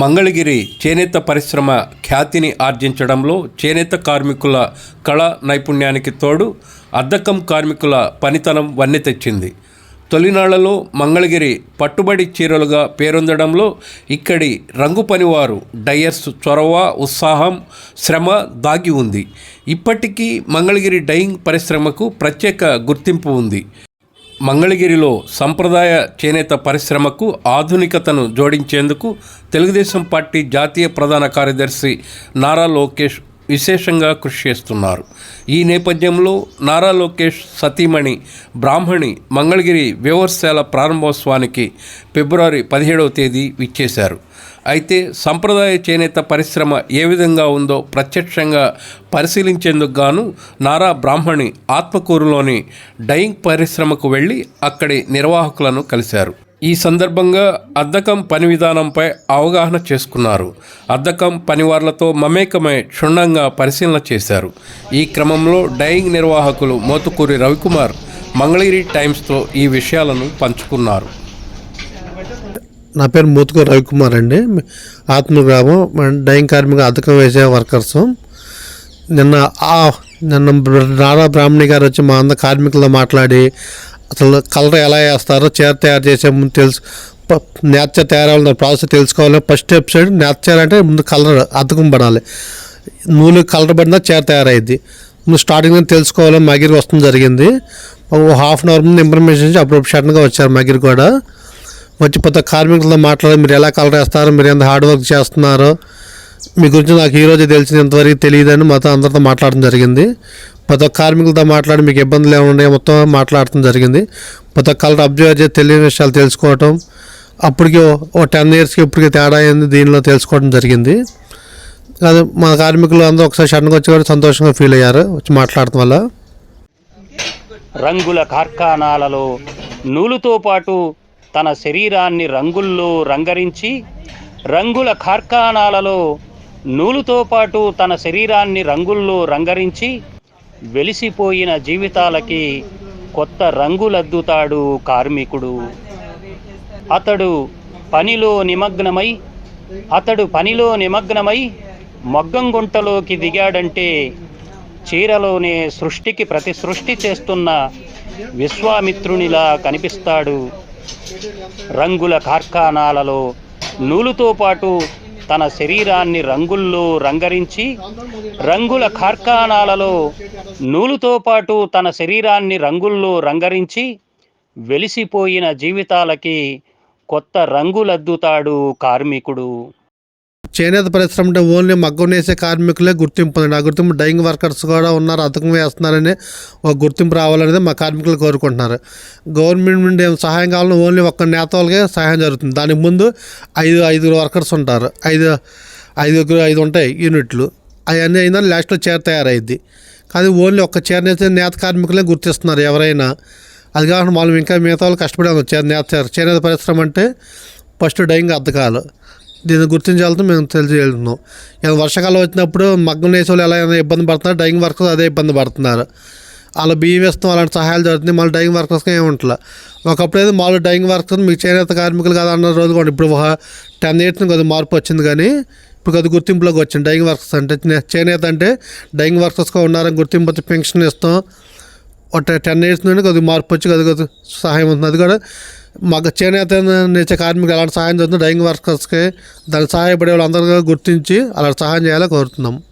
మంగళగిరి చేనేత పరిశ్రమ ఖ్యాతిని ఆర్జించడంలో చేనేత కార్మికుల కళ నైపుణ్యానికి తోడు అద్దకం కార్మికుల పనితనం వన్నె తెచ్చింది. తొలినాళ్ళలో మంగళగిరి పట్టుబడి చీరలుగా పేరొందడంలో ఇక్కడి రంగు పనివారు డయర్స్ చొరవ ఉత్సాహం శ్రమ దాగి ఉంది. ఇప్పటికీ మంగళగిరి డయింగ్ పరిశ్రమకు ప్రత్యేక గుర్తింపు ఉంది. మంగళగిరిలో సంప్రదాయ చేనేత పరిశ్రమకు ఆధునికతను జోడించేందుకు తెలుగుదేశం పార్టీ జాతీయ ప్రధాన కార్యదర్శి నారా లోకేష్ విశేషంగా కృషి చేస్తున్నారు. ఈ నేపథ్యంలో నారా లోకేష్ సతీమణి బ్రాహ్మణి మంగళగిరి వ్యవస్థల ప్రారంభోత్సవానికి ఫిబ్రవరి పదిహేడవ తేదీ విచ్చేశారు. అయితే సంప్రదాయ చేనేత పరిశ్రమ ఏ విధంగా ఉందో ప్రత్యక్షంగా పరిశీలించేందుకు గాను నారా బ్రాహ్మణి ఆత్మకూరులోని డయింగ్ పరిశ్రమకు వెళ్ళి అక్కడి నిర్వాహకులను కలిశారు. ఈ సందర్భంగా అద్దకం పని విధానంపై అవగాహన చేసుకున్నారు. అద్దకం పనివార్లతో మమేకమై క్షుణ్ణంగా పరిశీలన చేశారు. ఈ క్రమంలో డైయింగ్ నిర్వాహకులు మోతుకూరి రవికుమార్ మంగళగిరి టైమ్స్తో ఈ విషయాలను పంచుకున్నారు. నా పేరు మోతుకూరి రవికుమార్ అండి. ఆత్మగ్రామం డైయింగ్ కార్మిక అద్దకం వేసే వర్కర్స్. నిన్న ఆ నిన్న నారా బ్రాహ్మణి గారు వచ్చి మా అంద కార్మికులతో మాట్లాడి అసలు కలర్ ఎలా వేస్తారో చీర తయారు చేసే ముందు తెలుసు. ప- నేత తయారవ్వాలన్న ప్రాసెస్ తెలుసుకోవాలి. ఫస్ట్ ఎపిసోడ్ నేత అంటే ముందు కలర్ అద్దకం పడాలి. నూనె కలర్ పడినా చీర తయారైద్ది. ముందు స్టార్టింగ్ తెలుసుకోవాలి. మగిరి వస్తుంది జరిగింది. ఓ హాఫ్ అన్ అవర్ ముందు ఇన్ఫర్మేషన్ ఇచ్చి అప్పుడు షడన్గా వచ్చారు మగిరి కూడా. వచ్చి కొత్త కార్మికులతో మాట్లాడి మీరు ఎలా కలర్ వేస్తారు మీరు ఎంత హార్డ్ వర్క్ చేస్తున్నారో మీ గురించి నాకు ఈరోజు తెలిసింది ఇంతవరకు తెలియదని మాతో అందరితో మాట్లాడడం జరిగింది. ప్రతి కార్మికులతో మాట్లాడి మీకు ఇబ్బందులు ఏమన్నా మొత్తం మాట్లాడటం జరిగింది. ప్రతి కలర్ అబ్జర్వ్ చేసి తెలియని విషయాలు తెలుసుకోవటం అప్పటికి ఓ- టెన్ ఇయర్స్కి ఇప్పటికి తేడా అయింది దీనిలో తెలుసుకోవడం జరిగింది. అది మన కార్మికులు అందరూ ఒకసారి సడన్గా వచ్చి కూడా సంతోషంగా ఫీల్ అయ్యారు వచ్చి మాట్లాడటం వల్ల. రంగుల కార్ఖానాలలో నూలుతో పాటు తన శరీరాన్ని రంగుల్లో రంగరించి రంగుల కార్ఖానాలలో నూలుతో పాటు తన శరీరాన్ని రంగుల్లో రంగరించి వెలిసిపోయిన జీవితాలకి కొత్త రంగులద్దుతాడు కార్మికుడు. అతడు పనిలో నిమగ్నమై అతడు పనిలో నిమగ్నమై మగ్గం గుంటలోకి దిగాడంటే చీరలోనే సృష్టికి ప్రతి సృష్టి చేస్తున్న విశ్వామిత్రునిలా కనిపిస్తాడు. రంగుల కార్ఖానాలలో నూలుతో పాటు తన శరీరాన్ని రంగుల్లో రంగరించి రంగుల కార్ఖానాలలో నూలుతో పాటు తన శరీరాన్ని రంగుల్లో రంగరించి వెలిసిపోయిన జీవితాలకి కొత్త రంగులద్దుతాడు కార్మికుడు. చేనేత పరిశ్రమ అంటే ఓన్లీ మగ్గం వేసే కార్మికులే గుర్తింపు ఉంది ఆ గుర్తింపు డైయింగ్ వర్కర్స్ కూడా ఉన్నారు అతకం వేస్తున్నారని ఒక గుర్తింపు రావాలనేది మా కార్మికులు కోరుకుంటున్నారు. గవర్నమెంట్ నుండి ఏం సహాయం కావాలని ఓన్లీ ఒక్క నేత వాళ్ళకే సహాయం జరుగుతుంది. దానికి ముందు ఐదు ఐదుగురు వర్కర్స్ ఉంటారు. ఐదు ఐదుగురు ఐదు ఉంటాయి యూనిట్లు. అవన్నీ అయినా లాస్ట్లో చైర్ తయారైద్ది. కానీ ఓన్లీ ఒక్క చైర్ నేత నేత కార్మికులే గుర్తిస్తున్నారు ఎవరైనా. అది కాకుండా మనం ఇంకా మిగతా వాళ్ళు కష్టపడే ఉన్నారు. నేత చేనేత పరిశ్రమ అంటే ఫస్ట్ డైయింగ్ అద్దకాలు. దీన్ని గుర్తించాలతో మేము తెలిసి ఇక వర్షాకాలం వచ్చినప్పుడు మగ్గం వేసే ఎలా అయినా ఇబ్బంది పడుతున్నారు డైయింగ్ వర్కర్స్ అదే ఇబ్బంది పడుతున్నారు. అలా బియ్యం వేస్తాం అలాంటి సహాయాలు జరుగుతుంది మళ్ళీ డైయింగ్ వర్కర్స్కి ఏమి ఉంటలే. ఒకప్పుడు అయితే మామూలు డైయింగ్ వర్కర్స్ మీకు చేనేత కార్మికులు కదా అన్న రోజు కూడా ఇప్పుడు ఒక టెన్ ఇయర్స్ కొద్దిగా మార్పు వచ్చింది కానీ ఇప్పుడు కొద్ది గుర్తింపులోకి వచ్చింది. డైయింగ్ వర్కర్స్ అంటే చేనేత అంటే డైయింగ్ వర్కర్స్గా ఉన్నారని గుర్తింపు వచ్చి పెన్షన్ ఇస్తాం. ఒక టెన్ ఇయర్స్ నుండి కొద్దిగా మార్పు వచ్చి కొద్దిగా కొద్దిగా సహాయం అవుతుంది అది కూడా మాకు చేనేత నేర్చే కార్మికులు ఎలాంటి సహాయం చేస్తున్న డైయింగ్ వర్కర్స్కి దానికి సహాయపడే వాళ్ళందరికీ గుర్తించి అలాంటి సహాయం చేయాలని కోరుతున్నాం.